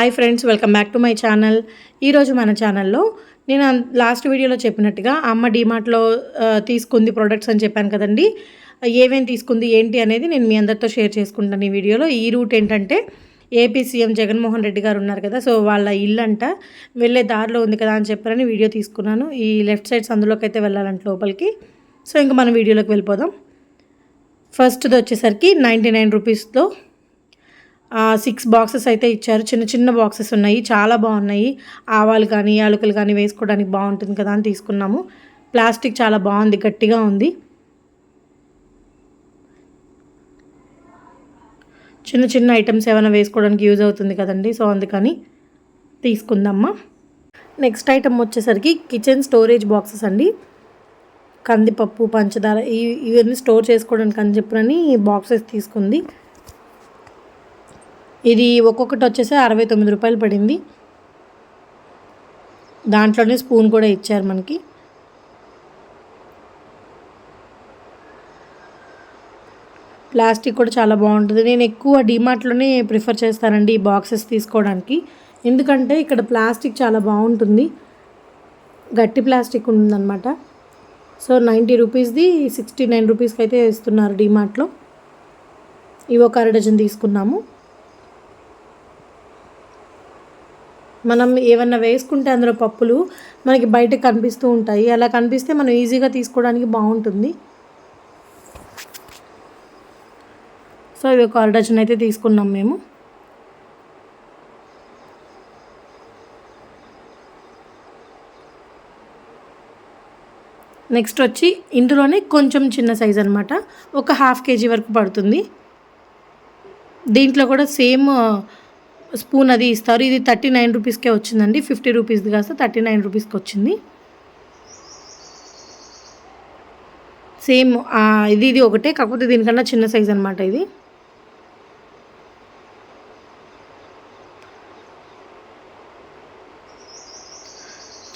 Hi friends welcome back to my channel ఈరోజు మన ఛానల్లో నేను లాస్ట్ వీడియోలో చెప్పినట్టుగా అమ్మ డీమార్ట్లో తీసుకుంది ప్రోడక్ట్స్ అని చెప్పాను కదండి. ఏమేమి తీసుకుంది ఏంటి అనేది నేను మీ అందరితో షేర్ చేసుకుంటాను ఈ వీడియోలో ఈ రూట్ ఏంటంటే ఏపీ సీఎం జగన్మోహన్ రెడ్డి గారు ఉన్నారు కదా సో వాళ్ళ ఇల్లు అంట వెళ్ళే దారిలో ఉంది కదా అని చెప్పారని వీడియో తీసుకున్నాను. ఈ లెఫ్ట్ సైడ్స్ అందులోకి అయితే వెళ్ళాలంట లోపలికి. సో ఇంకా మనం వీడియోలోకి వెళ్ళిపోదాం. ఫస్ట్ది వచ్చేసరికి నైంటీ నైన్ రూపీస్తో సిక్స్ బాక్సెస్ అయితే ఇచ్చారు. చిన్న చిన్న బాక్సెస్ ఉన్నాయి. చాలా బాగున్నాయి. ఆవాలు కానీ యాలకులు కానీ వేసుకోవడానికి బాగుంటుంది కదా అని తీసుకున్నాము. ప్లాస్టిక్ చాలా బాగుంది. గట్టిగా ఉంది. చిన్న చిన్న ఐటమ్స్ ఏమైనా వేసుకోవడానికి యూజ్ అవుతుంది కదండి. సో అందుకని తీసుకుందామా. నెక్స్ట్ ఐటమ్ వచ్చేసరికి కిచెన్ స్టోరేజ్ బాక్సెస్ అండి. కందిపప్పు పంచదార ఇవన్నీ స్టోర్ చేసుకోవడానికి అని చెప్పినని బాక్సెస్ తీసుకుంది. ఇది ఒక్కొక్కటి వచ్చేసి అరవై తొమ్మిది రూపాయలు పడింది. దాంట్లోనే స్పూన్ కూడా ఇచ్చారు మనకి. ప్లాస్టిక్ కూడా చాలా బాగుంటుంది. నేను ఎక్కువ డిమార్ట్లోనే ప్రిఫర్ చేస్తానండి ఈ బాక్సెస్ తీసుకోవడానికి. ఎందుకంటే ఇక్కడ ప్లాస్టిక్ చాలా బాగుంటుంది. గట్టి ప్లాస్టిక్ ఉందన్నమాట సో నైంటీ రూపీస్ది సిక్స్టీ నైన్ రూపీస్కి అయితే ఇస్తున్నారు డిమార్ట్లో. ఇవి ఒక అర డజన్ తీసుకున్నాము. మనం ఏమన్నా వేసుకుంటే అందులో పప్పులు మనకి బయట కనిపిస్తూ ఉంటాయి. అలా కనిపిస్తే మనం ఈజీగా తీసుకోవడానికి బాగుంటుంది. సో ఇది ఒక అర డజన్ అయితే తీసుకున్నాం మేము. నెక్స్ట్ వచ్చి ఇందులోనే కొంచెం చిన్న సైజ్ అనమాట ఒక హాఫ్ కేజీ వరకు పడుతుంది. దీంట్లో కూడా సేమ్ స్పూన్ అది ఇస్తారు. ఇది థర్టీ నైన్ రూపీస్కే వచ్చిందండి. ఫిఫ్టీ రూపీస్ది కాస్త థర్టీ నైన్ రూపీస్కి వచ్చింది. సేమ్ ఇది ఇది ఒకటే కాకపోతే దీనికన్నా చిన్న సైజ్ అనమాట ఇది.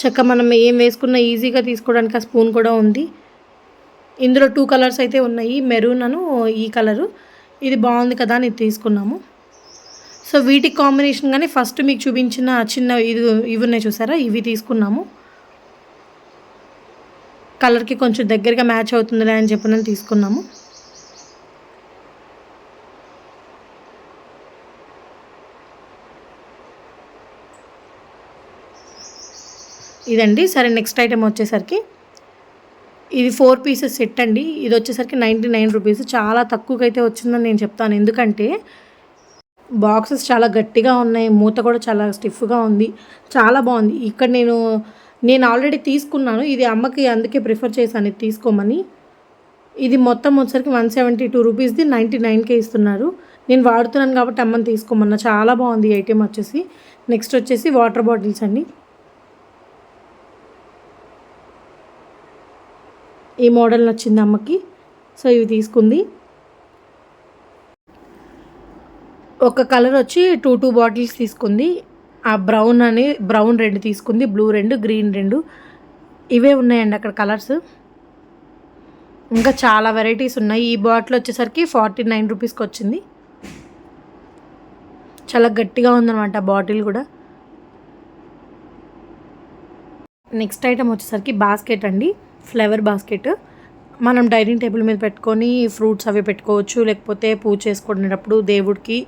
చక్క మనం ఏం వేసుకున్నా ఈజీగా తీసుకోవడానికి ఆ స్పూన్ కూడా ఉంది. ఇందులో టూ కలర్స్ అయితే ఉన్నాయి. మెరూన్ అను ఈ కలరు. ఇది బాగుంది కదా అని తీసుకున్నాము. సో వీటికి కాంబినేషన్ కానీ ఫస్ట్ మీకు చూపించిన చిన్న ఇది ఇవి ఉన్నాయి చూసారా? ఇవి తీసుకున్నాము. కలర్కి కొంచెం దగ్గరగా మ్యాచ్ అవుతుందిలే అని చెప్పి నేను తీసుకున్నాము. ఇదండి. సరే నెక్స్ట్ ఐటెం వచ్చేసరికి ఇది ఫోర్ పీసెస్ సెట్ అండి. ఇది వచ్చేసరికి నైంటీ నైన్ రూపీస్ చాలా తక్కువకైతే అయితే వచ్చిందని నేను చెప్తాను. ఎందుకంటే బాక్సెస్ చాలా గట్టిగా ఉన్నాయి మూత కూడా చాలా స్టిఫ్గా ఉంది చాలా బాగుంది. ఇక్కడ నేను నేను ఆల్రెడీ తీసుకున్నాను ఇది అమ్మకి అందుకే ప్రిఫర్ చేశాను ఇది తీసుకోమని. ఇది మొత్తం వచ్చేసరికి వన్ సెవెంటీ టూ రూపీస్ది నైంటీ నైన్కే ఇస్తున్నారు. నేను వాడుతున్నాను కాబట్టి అమ్మని తీసుకోమన్నా చాలా బాగుంది ఈ ఐటెం వచ్చేసి. నెక్స్ట్ వచ్చేసి వాటర్ బాటిల్స్ అండి. ఈ మోడల్ నచ్చింది అమ్మకి సో ఇవి తీసుకుంది. ఒక కలర్ వచ్చి టూ టూ బాటిల్స్ తీసుకుంది. ఆ బ్రౌన్ అని బ్రౌన్ రెండు తీసుకుంది బ్లూ రెండు గ్రీన్ రెండు. ఇవే ఉన్నాయండి అక్కడ కలర్స్. ఇంకా చాలా వెరైటీస్ ఉన్నాయి. ఈ బాటిల్ వచ్చేసరికి ఫార్టీ నైన్ రూపీస్కి వచ్చింది. చాలా గట్టిగా ఉందన్నమాట బాటిల్ కూడా. నెక్స్ట్ ఐటమ్ వచ్చేసరికి బాస్కెట్ అండి. Flavour basket. మనం డైనింగ్ టేబుల్ మీద పెట్టుకొని ఫ్రూట్స్ అవి పెట్టుకోవచ్చు. లేకపోతే పూజ చేసుకునేటప్పుడు దేవుడికి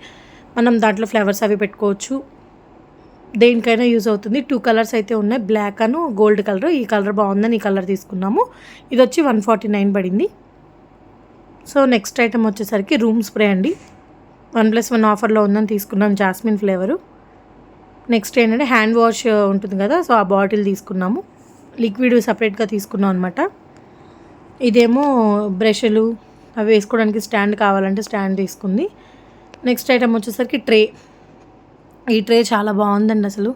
మనం దాంట్లో ఫ్లవర్స్ అవి పెట్టుకోవచ్చు. దేనికైనా యూజ్ అవుతుంది. టూ కలర్స్ అయితే ఉన్నాయి. బ్లాక్ అను గోల్డ్ కలర్ ఈ కలర్ బాగుందని ఈ కలర్ తీసుకున్నాము. ఇది వచ్చి వన్ ఫార్టీ నైన్ పడింది. సో నెక్స్ట్ ఐటమ్ వచ్చేసరికి రూమ్ స్ప్రే అండి. వన్ ప్లస్ వన్ ఆఫర్లో ఉందని తీసుకున్నాం జాస్మిన్ ఫ్లేవరు నెక్స్ట్ ఏంటంటే హ్యాండ్ వాష్ ఉంటుంది కదా సో ఆ బాటిల్ తీసుకున్నాము. లిక్విడ్ సపరేట్గా తీసుకున్నాం అనమాట ఇదేమో బ్రష్లు అవి వేసుకోవడానికి స్టాండ్ కావాలంటే స్టాండ్ తీసుకుంది. నెక్స్ట్ ఐటమ్ వచ్చేసరికి ట్రే. ఈ ట్రే చాలా బాగుందండి అసలు.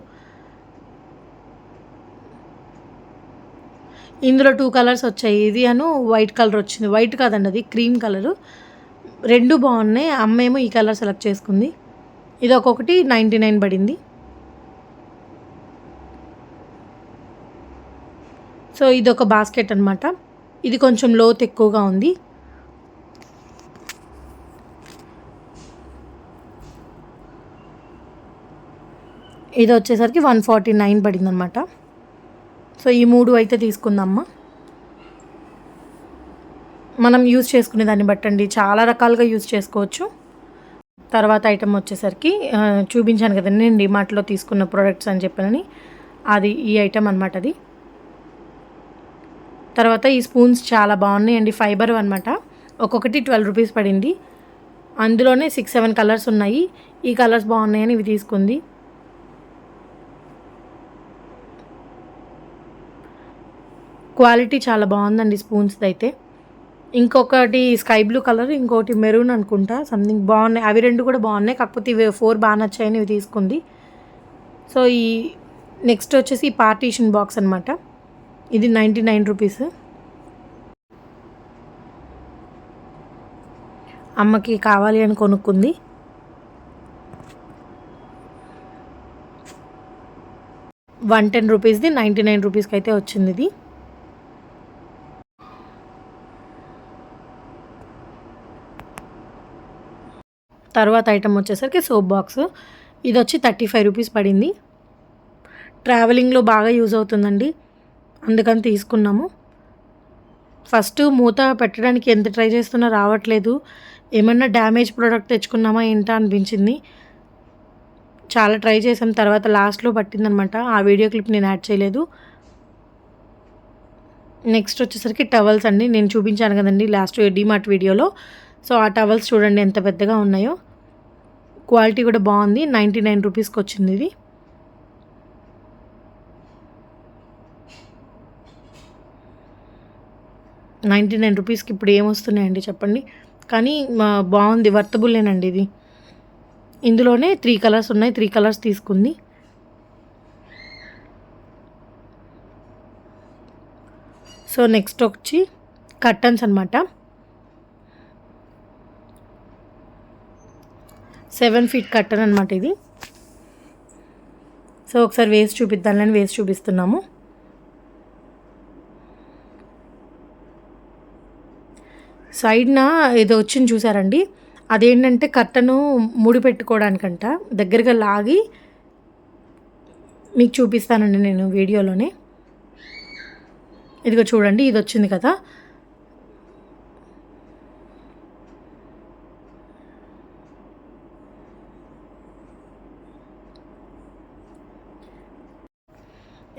ఇందులో టూ కలర్స్ వచ్చాయి. ఇది అను వైట్ కలర్ వచ్చింది. వైట్ కాదండి అది క్రీమ్ కలరు రెండు బాగున్నాయి. అమ్మేమో ఈ కలర్ సెలెక్ట్ చేసుకుంది. ఇది ఒక్కొక్కటి నైంటీ నైన్ పడింది. సో ఇది ఒక బాస్కెట్ అనమాట ఇది కొంచెం లోతు ఎక్కువగా ఉంది. ఇది వచ్చేసరికి వన్ ఫార్టీ నైన్ పడింది అనమాట సో ఈ మూడు అయితే తీసుకుందామా? మనం యూజ్ చేసుకునే దాన్ని బట్టండి చాలా రకాలుగా యూజ్ చేసుకోవచ్చు. తర్వాత ఐటమ్ వచ్చేసరికి చూపించాను కదండి నేను డిమార్ట్లో తీసుకున్న ప్రోడక్ట్స్ అని చెప్పానని. అది ఈ ఐటమ్ అనమాట అది. తర్వాత ఈ స్పూన్స్ చాలా బాగున్నాయండి ఫైబర్ అనమాట ఒక్కొక్కటి ట్వెల్వ్ రూపీస్ పడింది. అందులోనే సిక్స్ సెవెన్ కలర్స్ ఉన్నాయి. ఈ కలర్స్ బాగున్నాయని ఇవి తీసుకుంది. క్వాలిటీ చాలా బాగుందండి స్పూన్స్ది అయితే. ఇంకొకటి స్కై బ్లూ కలర్ ఇంకోటి మెరూన్ అనుకుంటా సంథింగ్ బాగున్నాయి. అవి రెండు కూడా బాగున్నాయి కాకపోతే ఇవి ఫోర్ బాగా నచ్చాయని ఇవి తీసుకుంది. సో ఈ నెక్స్ట్ వచ్చేసి ఈ పార్టీషన్ బాక్స్ అనమాట ఇది నైంటీ నైన్ రూపీస్. అమ్మకి కావాలి అని కొనుక్కుంది. వన్ టెన్ రూపీస్ది నైంటీ నైన్ రూపీస్కి అయితే వచ్చింది ఇది. తర్వాత ఐటమ్ వచ్చేసరికి సోప్ బాక్స్ ఇది వచ్చి థర్టీ ఫైవ్ రూపీస్ పడింది ట్రావెలింగ్లో బాగా యూజ్ అవుతుందండి. అందుకని తీసుకున్నాము. ఫస్ట్ మూత పెట్టడానికి ఎంత ట్రై చేస్తున్నా రావట్లేదు. ఏమన్నా డ్యామేజ్ ప్రోడక్ట్ తెచ్చుకున్నామా ఏంటా అనిపించింది. చాలా ట్రై చేసాం. తర్వాత లాస్ట్లో పట్టిందనమాట. ఆ వీడియో క్లిప్ నేను యాడ్ చేయలేదు. నెక్స్ట్ వచ్చేసరికి టవల్స్ అండి. నేను చూపించాను కదండి లాస్ట్ డిమార్ట్ వీడియోలో సో ఆ టవల్స్ చూడండి ఎంత పెద్దగా ఉన్నాయో. క్వాలిటీ కూడా బాగుంది. నైంటీ నైన్ రూపీస్కి వచ్చింది ఇది. నైంటీ నైన్ రూపీస్కి ఇప్పుడు ఏమొస్తున్నాయండి చెప్పండి. కానీ బాగుంది. వర్తబుల్లేనండి ఇది. ఇందులోనే త్రీ కలర్స్ ఉన్నాయి. త్రీ కలర్స్ తీసుకుంది. సో నెక్స్ట్ వచ్చి కర్టన్స్ అనమాట సెవెన్ ఫీట్ కట్టన్ అనమాట ఇది. సో ఒకసారి వేసి చూపిద్దాంలని వేసి చూపిస్తున్నాము. సైడ్న ఏదో వచ్చింది చూసారండి. అదేంటంటే కట్టను ముడి పెట్టుకోవడానికంట దగ్గరగా లాగి మీకు చూపిస్తానండి నేను వీడియోలోనే. ఇదిగో చూడండి ఇది వచ్చింది కదా.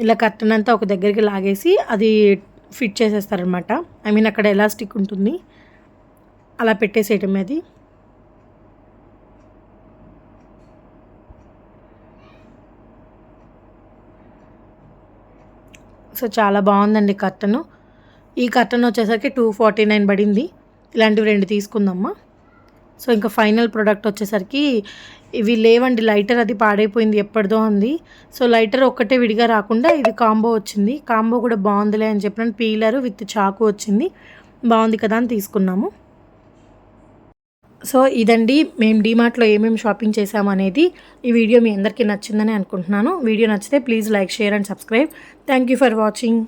ఇలా కర్టన్ అంతా ఒక దగ్గరికి లాగేసి అది ఫిట్ చేసేస్తారనమాట ఐ మీన్ అక్కడ ఎలాస్టిక్ ఉంటుంది. అలా పెట్టేసేయటం అది. సో చాలా బాగుందండి కర్టను. ఈ కర్టన్ వచ్చేసరికి టూ ఫార్టీ నైన్ పడింది. ఇలాంటివి రెండు తీసుకుందమ్మా సో ఇంకా ఫైనల్ ప్రోడక్ట్ వచ్చేసరికి ఇవి లేవండి లైటర్ అది పాడైపోయింది ఎప్పటిదో ఉంది సో లైటర్ ఒక్కటే విడిగా రాకుండా ఇది కాంబో వచ్చింది. కాంబో కూడా బాగుందిలే అని చెప్పిన పీలర్ విత్ చాకు వచ్చింది. బాగుంది కదా అని తీసుకున్నాము. సో ఇదండి మేము డీమార్ట్లో ఏమేమి షాపింగ్ చేశామనేది ఈ వీడియో మీ అందరికీ నచ్చిందని అనుకుంటున్నాను. వీడియో నచ్చితే please like share and subscribe. Thank you for watching.